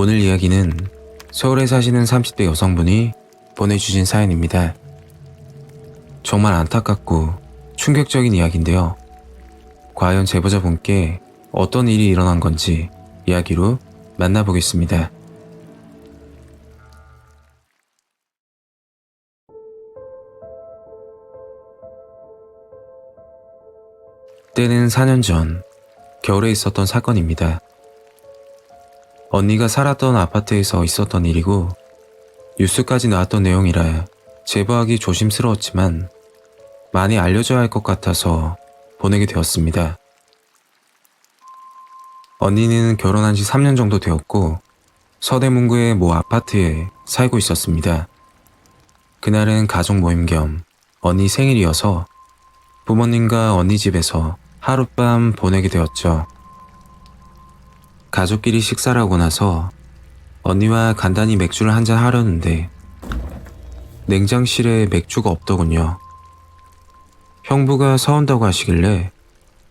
오늘 이야기는 서울에 사시는 30대 여성분이 보내주신 사연입니다. 정말 안타깝고 충격적인 이야기인데요. 과연 제보자분께 어떤 일이 일어난 건지 이야기로 만나보겠습니다. 때는 4년 전 겨울에 있었던 사건입니다. 언니가 살았던 아파트에서 있었던 일이고 뉴스까지 나왔던 내용이라 제보하기 조심스러웠지만 많이 알려져야 할 것 같아서 보내게 되었습니다. 언니는 결혼한 지 3년 정도 되었고 서대문구의 모 아파트에 살고 있었습니다. 그날은 가족 모임 겸 언니 생일이어서 부모님과 언니 집에서 하룻밤 보내게 되었죠. 가족끼리 식사를 하고 나서 언니와 간단히 맥주를 한잔 하려는데 냉장실에 맥주가 없더군요. 형부가 사온다고 하시길래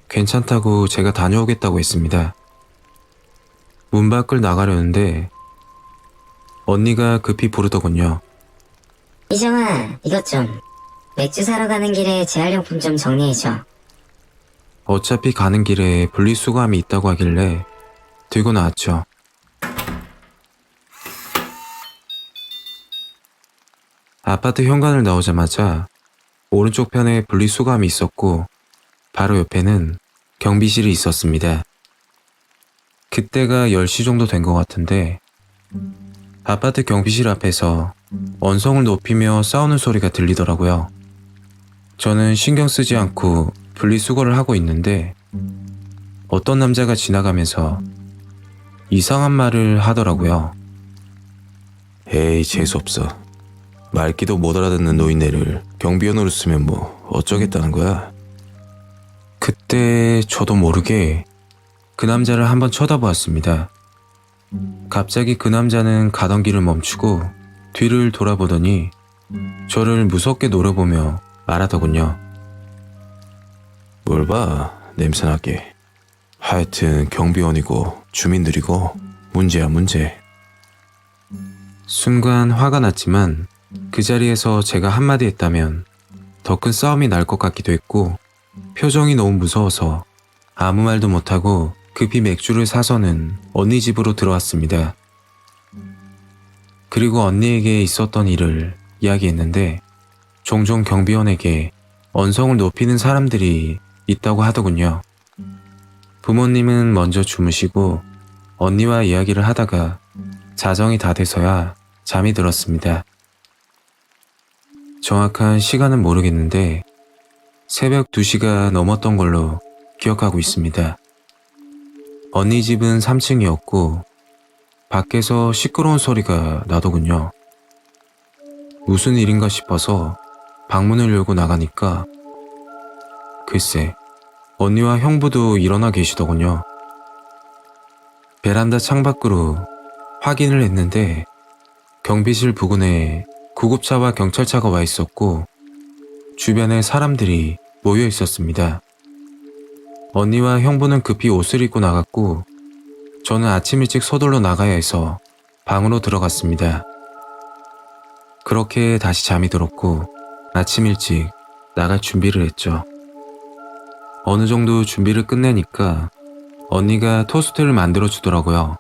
괜찮다고 제가 다녀오겠다고 했습니다. 문 밖을 나가려는데 언니가 급히 부르더군요. 이정아, 이것 좀. 맥주 사러 가는 길에 재활용품 좀 정리해줘. 어차피 가는 길에 분리수거함이 있다고 하길래 들고 나왔죠. 아파트 현관을 나오자마자 오른쪽 편에 분리수거함이 있었고 바로 옆에는 경비실이 있었습니다. 그때가 10시 정도 된 것 같은데 아파트 경비실 앞에서 언성을 높이며 싸우는 소리가 들리더라고요. 저는 신경 쓰지 않고 분리수거를 하고 있는데 어떤 남자가 지나가면서 이상한 말을 하더라고요. 에이 재수없어. 말귀도 못 알아듣는 노인네를 경비원으로 쓰면 뭐 어쩌겠다는 거야? 그때 저도 모르게 그 남자를 한번 쳐다보았습니다. 갑자기 그 남자는 가던 길을 멈추고 뒤를 돌아보더니 저를 무섭게 노려보며 말하더군요. 뭘 봐, 냄새나게. 하여튼 경비원이고 주민들이고 문제야 문제. 순간 화가 났지만 그 자리에서 제가 한마디 했다면 더 큰 싸움이 날 것 같기도 했고 표정이 너무 무서워서 아무 말도 못하고 급히 맥주를 사서는 언니 집으로 들어왔습니다. 그리고 언니에게 있었던 일을 이야기했는데 종종 경비원에게 언성을 높이는 사람들이 있다고 하더군요. 부모님은 먼저 주무시고 언니와 이야기를 하다가 자정이 다 돼서야 잠이 들었습니다. 정확한 시간은 모르겠는데 새벽 2시가 넘었던 걸로 기억하고 있습니다. 언니 집은 3층이었고 밖에서 시끄러운 소리가 나더군요. 무슨 일인가 싶어서 방문을 열고 나가니까 글쎄 언니와 형부도 일어나 계시더군요. 베란다 창밖으로 확인을 했는데 경비실 부근에 구급차와 경찰차가 와 있었고 주변에 사람들이 모여 있었습니다. 언니와 형부는 급히 옷을 입고 나갔고 저는 아침 일찍 서둘러 나가야 해서 방으로 들어갔습니다. 그렇게 다시 잠이 들었고 아침 일찍 나갈 준비를 했죠. 어느 정도 준비를 끝내니까 언니가 토스트를 만들어 주더라고요.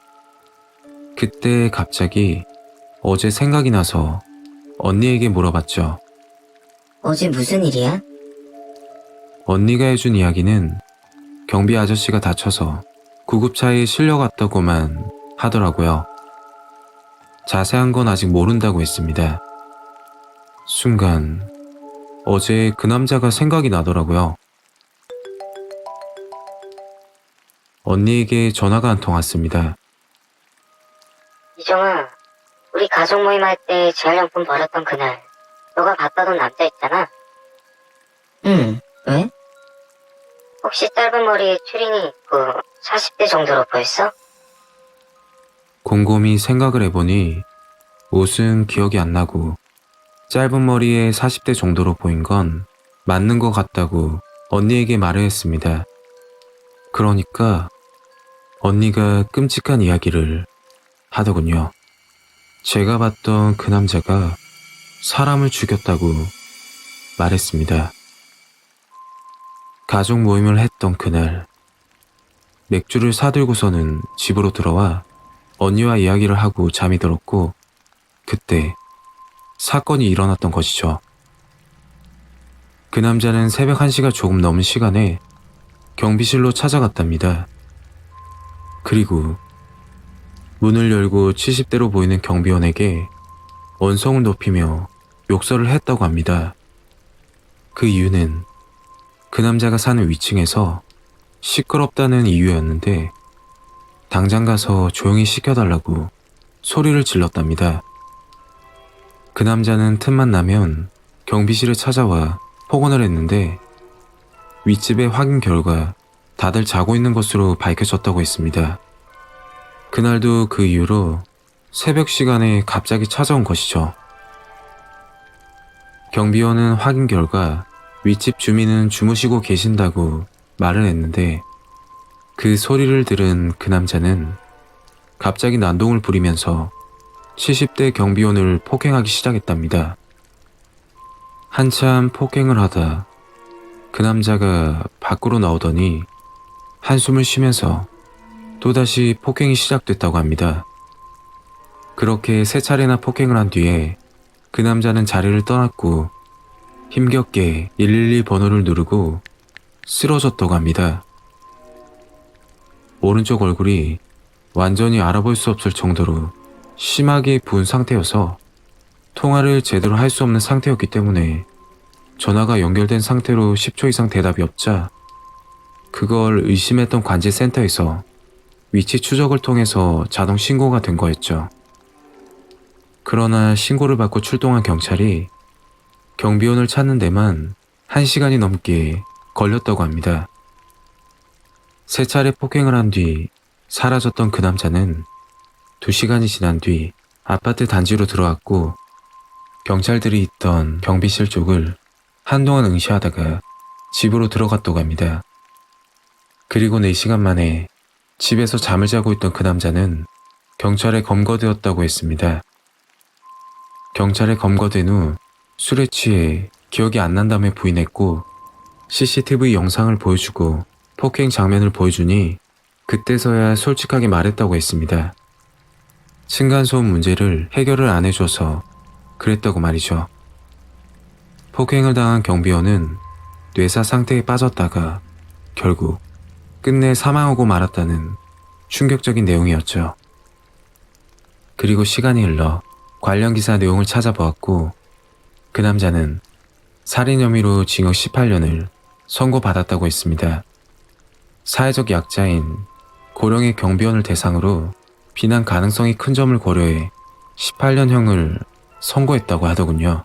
그때 갑자기 어제 생각이 나서 언니에게 물어봤죠. 어제 무슨 일이야? 언니가 해준 이야기는 경비 아저씨가 다쳐서 구급차에 실려갔다고만 하더라고요. 자세한 건 아직 모른다고 했습니다. 순간 어제 그 남자가 생각이 나더라고요. 언니에게 전화가 한 통 왔습니다. 이정아, 우리 가족 모임 할 때 재활용품 버렸던 그날, 너가 봤다던 남자 있잖아? 응, 왜? 혹시 짧은 머리에 추린이 있고 40대 정도로 보였어? 곰곰이 생각을 해보니 옷은 기억이 안 나고 짧은 머리에 40대 정도로 보인 건 맞는 것 같다고 언니에게 말을 했습니다. 그러니까 언니가 끔찍한 이야기를 하더군요. 제가 봤던 그 남자가 사람을 죽였다고 말했습니다. 가족 모임을 했던 그날, 맥주를 사들고서는 집으로 들어와 언니와 이야기를 하고 잠이 들었고, 그때 사건이 일어났던 것이죠. 그 남자는 새벽 1시가 조금 넘은 시간에 경비실로 찾아갔답니다. 그리고 문을 열고 70대로 보이는 경비원에게 언성을 높이며 욕설을 했다고 합니다. 그 이유는 그 남자가 사는 위층에서 시끄럽다는 이유였는데 당장 가서 조용히 시켜달라고 소리를 질렀답니다. 그 남자는 틈만 나면 경비실에 찾아와 폭언을 했는데 윗집의 확인 결과 다들 자고 있는 것으로 밝혀졌다고 했습니다. 그날도 그 이후로 새벽 시간에 갑자기 찾아온 것이죠. 경비원은 확인 결과 윗집 주민은 주무시고 계신다고 말을 했는데 그 소리를 들은 그 남자는 갑자기 난동을 부리면서 70대 경비원을 폭행하기 시작했답니다. 한참 폭행을 하다 그 남자가 밖으로 나오더니 한숨을 쉬면서 또다시 폭행이 시작됐다고 합니다. 그렇게 세 차례나 폭행을 한 뒤에 그 남자는 자리를 떠났고 힘겹게 112 번호를 누르고 쓰러졌다고 합니다. 오른쪽 얼굴이 완전히 알아볼 수 없을 정도로 심하게 부은 상태여서 통화를 제대로 할 수 없는 상태였기 때문에 전화가 연결된 상태로 10초 이상 대답이 없자 그걸 의심했던 관제센터에서 위치 추적을 통해서 자동 신고가 된 거였죠. 그러나 신고를 받고 출동한 경찰이 경비원을 찾는 데만 1시간이 넘게 걸렸다고 합니다. 세 차례 폭행을 한 뒤 사라졌던 그 남자는 2시간이 지난 뒤 아파트 단지로 들어왔고 경찰들이 있던 경비실 쪽을 한동안 응시하다가 집으로 들어갔다고 합니다. 그리고 4시간 만에 집에서 잠을 자고 있던 그 남자는 경찰에 검거되었다고 했습니다. 경찰에 검거된 후 술에 취해 기억이 안 난다며 부인했고 CCTV 영상을 보여주고 폭행 장면을 보여주니 그때서야 솔직하게 말했다고 했습니다. 층간소음 문제를 해결을 안 해줘서 그랬다고 말이죠. 폭행을 당한 경비원은 뇌사 상태에 빠졌다가 결국 끝내 사망하고 말았다는 충격적인 내용이었죠. 그리고 시간이 흘러 관련 기사 내용을 찾아보았고 그 남자는 살인 혐의로 징역 18년을 선고받았다고 했습니다. 사회적 약자인 고령의 경비원을 대상으로 비난 가능성이 큰 점을 고려해 18년형을 선고했다고 하더군요.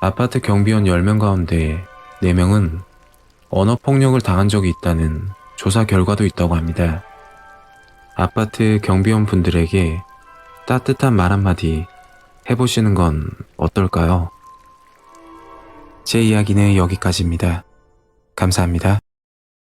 아파트 경비원 10명 가운데 4명은 언어폭력을 당한 적이 있다는 조사 결과도 있다고 합니다. 아파트 경비원 분들에게 따뜻한 말 한마디 해보시는 건 어떨까요? 제 이야기는 여기까지입니다. 감사합니다.